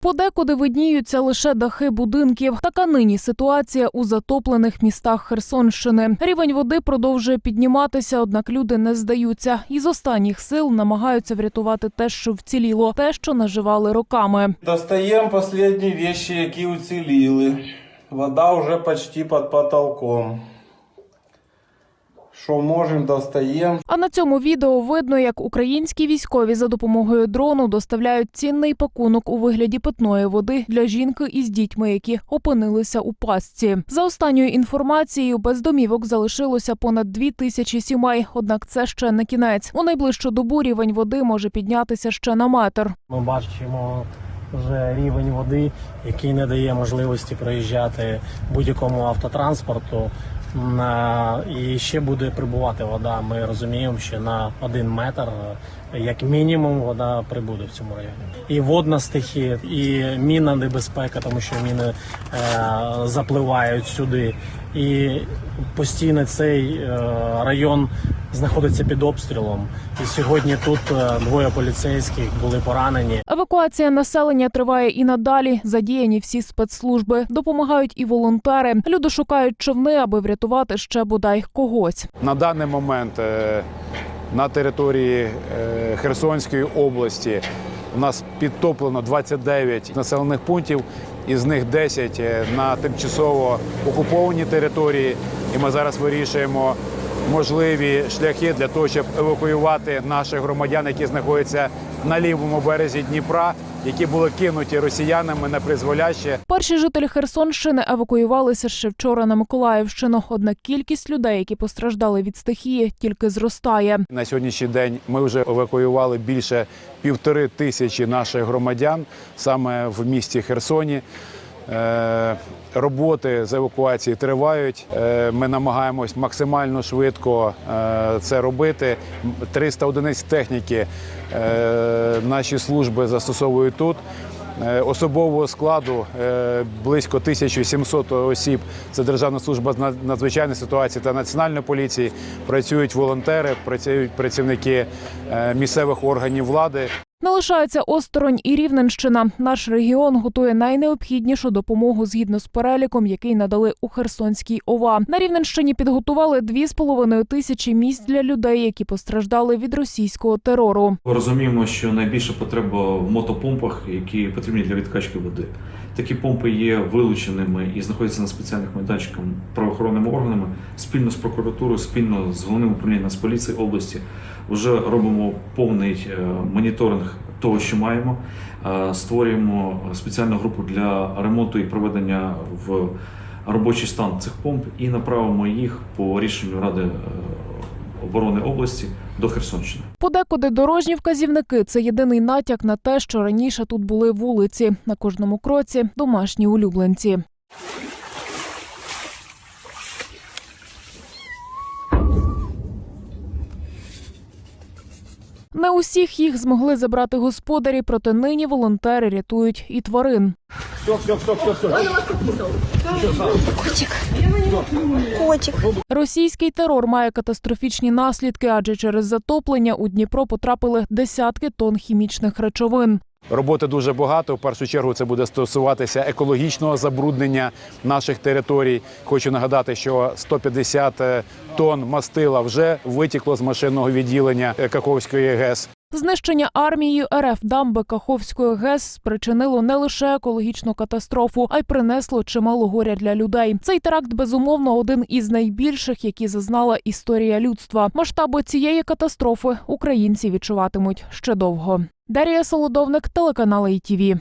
Подекуди видніються лише дахи будинків. Така нині ситуація у затоплених містах Херсонщини. Рівень води продовжує підніматися, однак люди не здаються. Із останніх сил намагаються врятувати те, що вціліло, те, що наживали роками. Достаємо останні вещи, які уціліли. Вода вже почти під потолком. Що можемо, достаємо. А на цьому відео видно, як українські військові за допомогою дрону доставляють цінний пакунок у вигляді питної води для жінки із дітьми, які опинилися у пастці. За останньою інформацією, без домівок залишилося понад дві тисячі сімей. Однак це ще не кінець. У найближчу добу рівень води може піднятися ще на метр. Ми бачимо вже рівень води, який не дає можливості проїжджати будь-якому автотранспорту. І ще буде прибувати вода. Ми розуміємо, що на один метр, е, як мінімум, вода прибуде в цьому районі. І водна стихія, і мінна небезпека, тому що міни е, запливають сюди. І постійно цей е, район знаходиться під обстрілом. І сьогодні тут е, двоє поліцейських були поранені. Евакуація населення триває і надалі. Задіяні всі спецслужби. Допомагають і волонтери. Люди шукають човни, аби врятувати ще бодай когось. На даний момент е, на території е, Херсонської області у нас підтоплено 29 населених пунктів, із них 10 е, на тимчасово окупованій території. І ми зараз вирішуємо можливі шляхи для того, щоб евакуювати наших громадян, які знаходяться на лівому березі Дніпра, які були кинуті росіянами на призволяще. Перші жителі Херсонщини евакуювалися ще вчора на Миколаївщину. Однак кількість людей, які постраждали від стихії, тільки зростає. На сьогоднішній день ми вже евакуювали більше півтори тисячі наших громадян саме в місті Херсоні. Е, Роботи з евакуації тривають. Е, Ми намагаємось максимально швидко е, це робити. 300 одиниць техніки наші служби застосовують тут. Особового складу близько 1700 осіб. Це Державна служба з над- надзвичайної ситуації та національної поліції. Працюють волонтери, працюють працівники місцевих органів влади. Не лишається осторонь і Рівненщина. Наш регіон готує найнеобхіднішу допомогу згідно з переліком, який надали у Херсонській ОВА. На Рівненщині підготували 2,5 тисячі місць для людей, які постраждали від російського терору. Розуміємо, що найбільша потреба в мотопомпах, які потрібні для відкачки води. Такі помпи є вилученими і знаходяться на спеціальних майданчиках правоохоронними органами спільно з прокуратурою, спільно з головним управлінням Нацполіції області. Вже робимо повний е, моніторинг того, що маємо. Е, Створюємо спеціальну групу для ремонту і проведення в робочий стан цих помп і направимо їх по рішенню Ради е, оборони області до Херсонщини. Подекуди дорожні вказівники це єдиний натяк на те, що раніше тут були вулиці. На кожному кроці домашні улюбленці. Не усіх їх змогли забрати господарі, проте нині волонтери рятують і тварин. Котик. Російський терор має катастрофічні наслідки, адже через затоплення у Дніпро потрапили десятки тонн хімічних речовин. Роботи дуже багато. В першу чергу це буде стосуватися екологічного забруднення наших територій. Хочу нагадати, що 150 тонн мастила вже витікло з машинного відділення Каховської ГЕС. Знищення армією РФ дамби Каховської ГЕС спричинило не лише екологічну катастрофу, а й принесло чимало горя для людей. Цей теракт безумовно один із найбільших, які зазнала історія людства. Масштаби цієї катастрофи українці відчуватимуть ще довго. Дарія Солодовник, телеканал ITV.